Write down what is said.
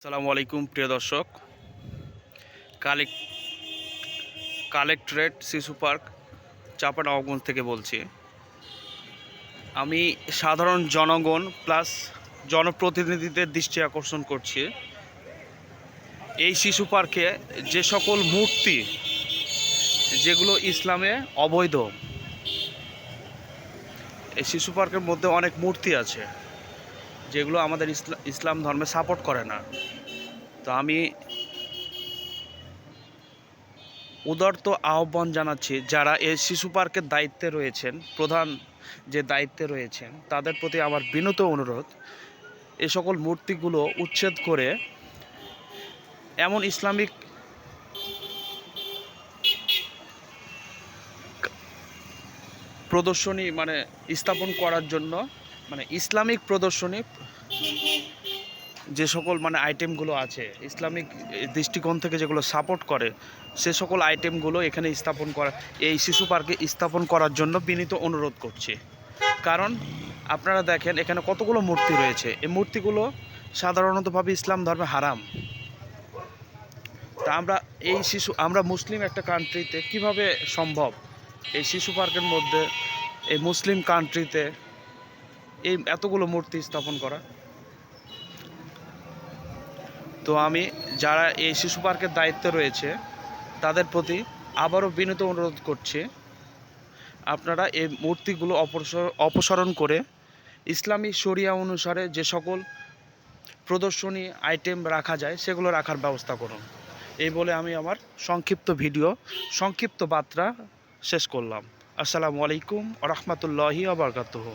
আসসালামু আলাইকুম, প্রিয় দর্শক। কালেক্ট কালেক্টরেট শিশু পার্ক চাপানগঞ্জ থেকে বলছি। আমি সাধারণ জনগণ প্লাস জনপ্রতিনিধিদের দৃষ্টি আকর্ষণ করছি। এই শিশু পার্কে যে সকল মূর্তি, যেগুলো ইসলামে অবৈধ, এই শিশু পার্কের মধ্যে অনেক মূর্তি আছে। যেগুলো আমাদের ইসলাম ধর্মে সাপোর্ট করে না। তো আমি উদারত আহ্বান জানাচ্ছি, যারা এই শিশু পার্কের দায়িত্বে রয়েছেন, প্রধান যে দায়িত্বে রয়েছেন, তাদের প্রতি আমার বিনত অনুরোধ, এ সকল মূর্তিগুলো উচ্ছেদ করে এমন ইসলামিক প্রদর্শনী মানে স্থাপন করার জন্য মানে ইসলামিক প্রদর্শনী যে সকল মানে আইটেমগুলো আছে, ইসলামিক দৃষ্টিকোণ থেকে যেগুলো সাপোর্ট করে, সে সকল আইটেমগুলো এখানে স্থাপন করা, এই শিশু পার্কে স্থাপন করার জন্য বিনীত অনুরোধ করছি। কারণ আপনারা দেখেন এখানে কতগুলো মূর্তি রয়েছে। এই মূর্তিগুলো সাধারণতভাবে ইসলাম ধর্মে হারাম। তা আমরা এই শিশু, আমরা মুসলিম একটা কান্ট্রিতে কীভাবে সম্ভব? এই শিশু পার্কের মধ্যে, এই মুসলিম কান্ট্রিতে এই এতগুলো মূর্তি স্থাপন করা। তো আমি যারা এই শিশু পার্কের দায়িত্বে রয়েছে, তাদের প্রতি আবারও বিনীত অনুরোধ করছি, আপনারা এই মূর্তিগুলো অপসর- অপসারণ করে ইসলামী শরিয়া অনুসারে যে সকল প্রদর্শনী আইটেম রাখা যায়, সেগুলো রাখার ব্যবস্থা করুন। এই বলে আমি আমার সংক্ষিপ্ত ভিডিও, সংক্ষিপ্ত বার্তা শেষ করলাম। আসসালামু আলাইকুম রহমতুল্লাহি আবরকাতহ